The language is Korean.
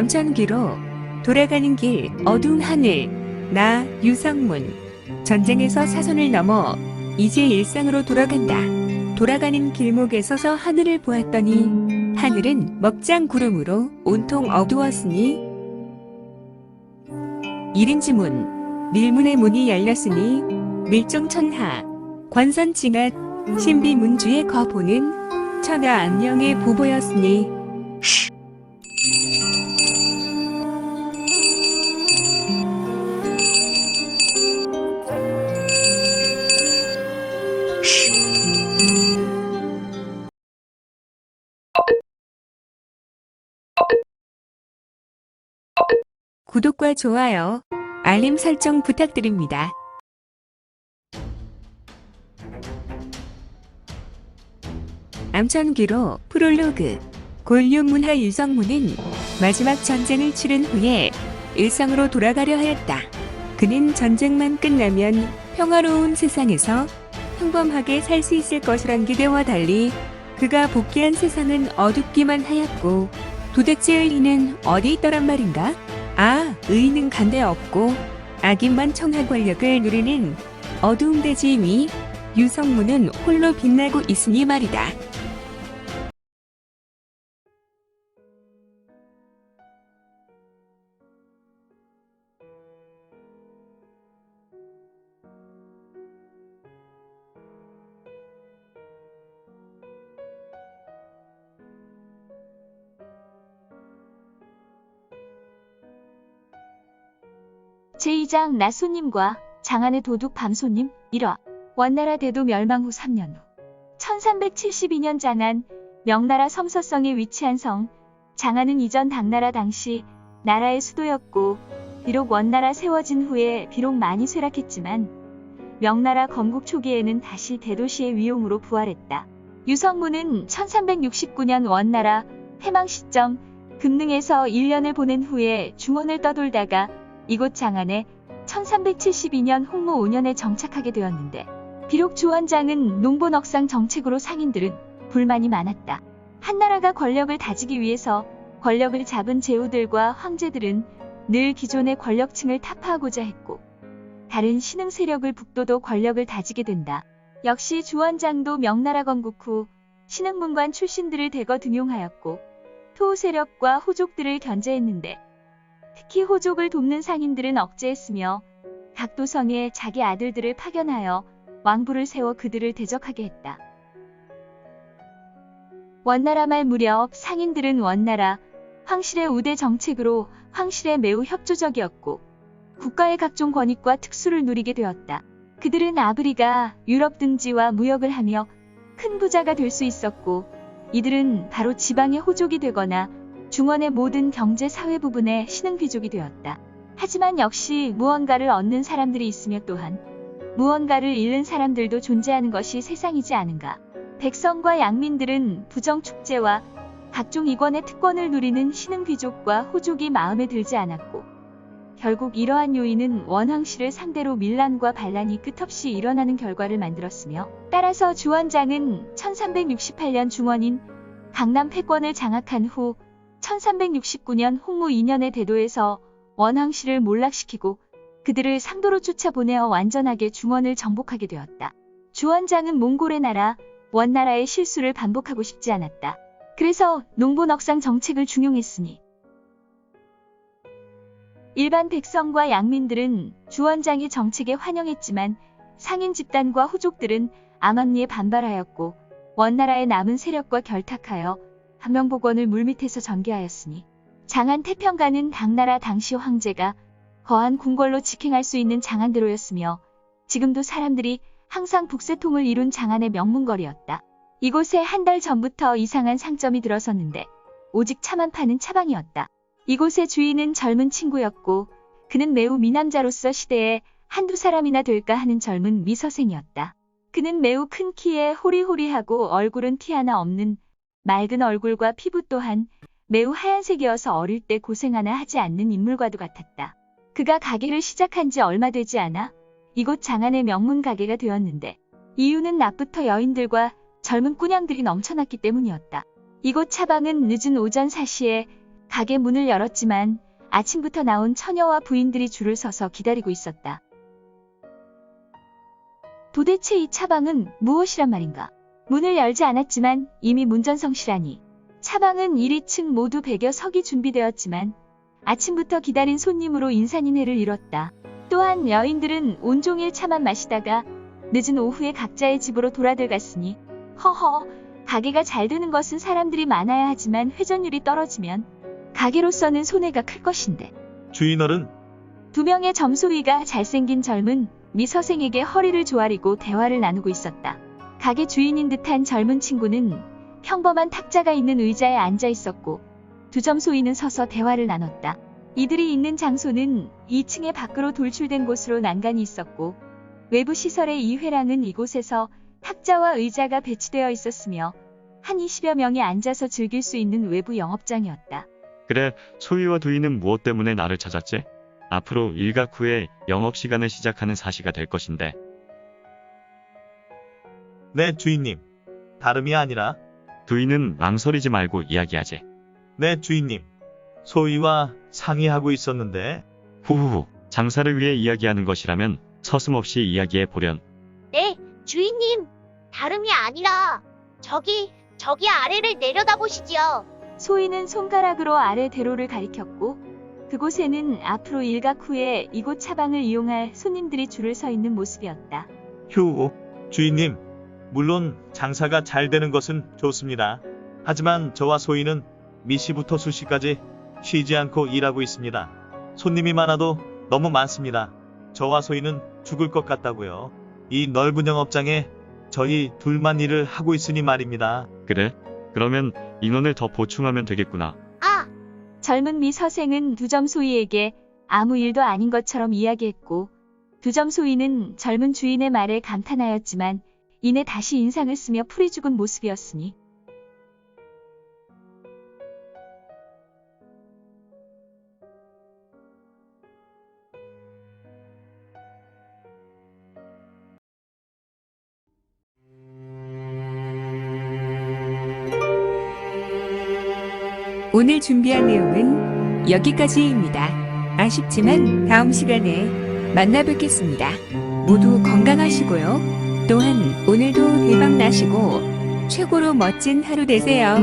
암천기로 돌아가는 길 어두운 하늘 나 유성문 전쟁에서 사선을 넘어 이제 일상으로 돌아간다. 돌아가는 길목에 서서 하늘을 보았더니 하늘은 먹장 구름으로 온통 어두웠으니 일인지문 밀문의 문이 열렸으니 밀정천하 관선징앗 신비문주의 거보는 천하 안녕의 보보였으니 구독과 좋아요, 알림 설정 부탁드립니다. 암천기로 프롤로그 골륜문화 유성문은 마지막 전쟁을 치른 후에 일상으로 돌아가려 하였다. 그는 전쟁만 끝나면 평화로운 세상에서 평범하게 살 수 있을 것이란 기대와 달리 그가 복귀한 세상은 어둡기만 하였고 도대체 의인은 어디 있더란 말인가? 아, 의인은 간데 없고 악인만 청하 권력을 누리는 어두운 대지 위 유성문은 홀로 빛나고 있으니 말이다. 제2장 나소님과 장안의 도둑 밤소님 1화 원나라 대도 멸망 후 3년 후 1372년 장안 명나라 섬서성에 위치한 성 장안은 이전 당나라 당시 나라의 수도였고 비록 원나라 세워진 후에 비록 많이 쇠락했지만 명나라 건국 초기에는 다시 대도시의 위용으로 부활했다. 유성문은 1369년 원나라 패망 시점 금능에서 1년을 보낸 후에 중원을 떠돌다가 이곳 장안에 1372년 홍무 5년에 정착하게 되었는데 비록 주원장은 농본억상 정책으로 상인들은 불만이 많았다. 한나라가 권력을 다지기 위해서 권력을 잡은 제후들과 황제들은 늘 기존의 권력층을 타파하고자 했고 다른 신흥 세력을 북도도 권력을 다지게 된다. 역시 주원장도 명나라 건국 후 신흥문관 출신들을 대거 등용하였고 토우 세력과 호족들을 견제했는데 특히 호족을 돕는 상인들은 억제했으며 각 도성에 자기 아들들을 파견하여 왕부를 세워 그들을 대적하게 했다. 원나라 말 무렵 상인들은 원나라, 황실의 우대 정책으로 황실에 매우 협조적이었고 국가의 각종 권익과 특수를 누리게 되었다. 그들은 아브리가 유럽 등지와 무역을 하며 큰 부자가 될 수 있었고 이들은 바로 지방의 호족이 되거나 중원의 모든 경제 사회 부분의 신흥 귀족이 되었다. 하지만 역시 무언가를 얻는 사람들이 있으며 또한 무언가를 잃는 사람들도 존재하는 것이 세상이지 않은가. 백성과 양민들은 부정 축제와 각종 이권의 특권을 누리는 신흥 귀족과 호족이 마음에 들지 않았고 결국 이러한 요인은 원황실을 상대로 밀란과 반란이 끝없이 일어나는 결과를 만들었으며 따라서 주원장은 1368년 중원인 강남 패권을 장악한 후 1369년 홍무 2년의 대도에서 원황실을 몰락시키고 그들을 상도로 쫓아 보내어 완전하게 중원을 정복하게 되었다. 주원장은 몽골의 나라, 원나라의 실수를 반복하고 싶지 않았다. 그래서 농본억상 정책을 중용했으니 일반 백성과 양민들은 주원장의 정책에 환영했지만 상인 집단과 호족들은 암암리에 반발하였고 원나라의 남은 세력과 결탁하여 함명복원을 물밑에서 전개하였으니 장안 태평가는 당나라 당시 황제가 거한 궁궐로 직행할 수 있는 장안대로였으며 지금도 사람들이 항상 북새통을 이룬 장안의 명문거리였다. 이곳에 한 달 전부터 이상한 상점이 들어섰는데 오직 차만 파는 차방이었다. 이곳의 주인은 젊은 친구였고 그는 매우 미남자로서 시대에 한두 사람이나 될까 하는 젊은 미서생이었다. 그는 매우 큰 키에 호리호리하고 얼굴은 티 하나 없는 맑은 얼굴과 피부 또한 매우 하얀색이어서 어릴 때 고생 하나 하지 않는 인물과도 같았다. 그가 가게를 시작한 지 얼마 되지 않아 이곳 장안의 명문 가게가 되었는데 이유는 낮부터 여인들과 젊은 꾸냥들이 넘쳐났기 때문이었다. 이곳 차방은 늦은 오전 4시에 가게 문을 열었지만 아침부터 나온 처녀와 부인들이 줄을 서서 기다리고 있었다. 도대체 이 차방은 무엇이란 말인가? 문을 열지 않았지만 이미 문전성시라니. 차방은 1, 2층 모두 배겨 석이 준비되었지만 아침부터 기다린 손님으로 인산인해를 이뤘다. 또한 여인들은 온종일 차만 마시다가 늦은 오후에 각자의 집으로 돌아들갔으니 허허 가게가 잘 되는 것은 사람들이 많아야 하지만 회전율이 떨어지면 가게로서는 손해가 클 것인데 주인어른, 두 명의 점소위가 잘생긴 젊은 미서생에게 허리를 조아리고 대화를 나누고 있었다. 가게 주인인 듯한 젊은 친구는 평범한 탁자가 있는 의자에 앉아 있었고 두 점소위는 서서 대화를 나눴다. 이들이 있는 장소는 2층의 밖으로 돌출된 곳으로 난간이 있었고 외부 시설의 이 회랑은 이곳에서 탁자와 의자가 배치되어 있었으며 한 20여 명이 앉아서 즐길 수 있는 외부 영업장이었다. 그래, 소희와 두희는 무엇 때문에 나를 찾았지? 앞으로 일각 후에 영업시간을 시작하는 사시가 될 것인데, 네 주인님. 다름이 아니라, 두희는 망설이지 말고 이야기하지. 네 주인님. 소희와 상의하고 있었는데, 후후후, 장사를 위해 이야기하는 것이라면 서슴없이 이야기해 보련. 네, 주인님. 다름이 아니라 저기 저기 아래를 내려다보시지요. 소희는 손가락으로 아래 대로를 가리켰고 그곳에는 앞으로 일각 후에 이곳 차방을 이용할 손님들이 줄을 서 있는 모습이었다. 휴, 주인님. 물론 장사가 잘 되는 것은 좋습니다. 하지만 저와 소희는 미시부터 수시까지 쉬지 않고 일하고 있습니다. 손님이 많아도 너무 많습니다. 저와 소희는 죽을 것 같다고요. 이 넓은 영업장에 저희 둘만 일을 하고 있으니 말입니다. 그래? 그러면 인원을 더 보충하면 되겠구나. 아, 젊은 미 서생은 두점 소희에게 아무 일도 아닌 것처럼 이야기했고 두점 소희는 젊은 주인의 말에 감탄하였지만 이내 다시 인상을 쓰며 풀이 죽은 모습이었으니 오늘 준비한 내용은 여기까지입니다. 아쉽지만 다음 시간에 만나 뵙겠습니다. 모두 건강하시고요. 또한 오늘도 대박 나시고 최고로 멋진 하루 되세요.